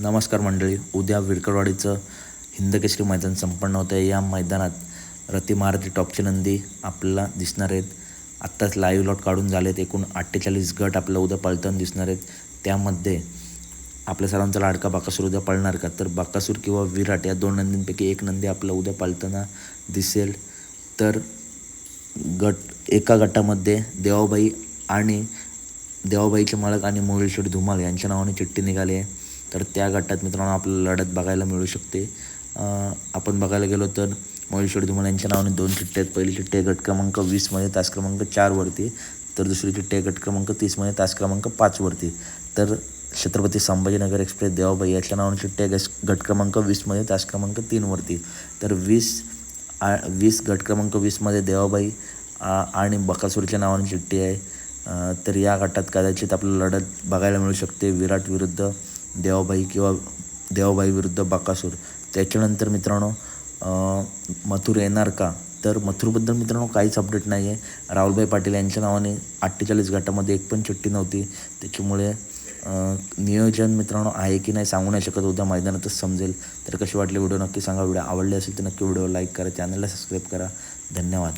नमस्कार मंडळी. उद्या विडकरवाडीचं हिंदकेसरी मैदान संपन्न होतं आहे. या मैदानात रती महारथी टॉपची नंदी आपल्याला दिसणार आहेत. आत्ताच लाईव्ह लॉट काढून झाले आहेत एकूण अठ्ठेचाळीस गट आपल्याला उद्या पळताना दिसणार आहेत. त्यामध्ये आपल्या सर्वांचा लाडका बाकासूर उद्या पळणार का? तर बाकासूर किंवा विराट या दोन नंदींपैकी एक नंदी आपला उद्या पळताना दिसेल. तर गट एका गटामध्ये देवाबाई आणि देवाबाईचे मालक आणि मोहिलशेठ धुमाल यांच्या नावाने चिठ्ठी निघाली आहे. तर त्या गटात मित्रांनो आपल्याला लढत बघायला मिळू शकते. आपण बघायला गेलो तर महेश्वर धुमाल यांच्या नावाने दोन चिठ्ठ्या आहेत. पहिली चिठ्ठी गट क्रमांक वीसमध्ये तास क्रमांक चारवरती तर दुसरी चिठ्ठी आहे गट क्रमांक तीसमध्ये तास क्रमांक पाचवरती तर छत्रपती संभाजीनगर एक्सप्रेस देवाबाई याच्या नावाने चिठ्ठी आहे गस- गट क्रमांक वीसमध्ये तास क्रमांक तीनवरती तर वीस आ वीस गट क्रमांक वीसमध्ये देवाबाई आ- आणि बकासूरच्या नावाने चिठ्ठी आहे. तर या गटात कदाचित आपल्याला लढत बघायला मिळू शकते. विराट विरुद्ध देवाबाई किंवा देवाबाई विरुद्ध बाकासूर. त्याच्यानंतर मित्रांनो मथुर येणार का? तर मथुरबद्दल मित्रांनो काहीच अपडेट नाही आहे राहुलभाई पाटील यांच्या नावाने अठ्ठेचाळीस गटामध्ये एक पण चिठ्ठी नव्हती. त्याच्यामुळे नियोजन मित्रांनो आहे की नाही सांगू नाही शकत. उद्या मैदानातच समजेल. तर कशी वाटली व्हिडिओ नक्की सांगा. व्हिडिओ आवडले असेल तर नक्की व्हिडिओ लाईक करा. चॅनलला सबस्क्राईब करा. धन्यवाद.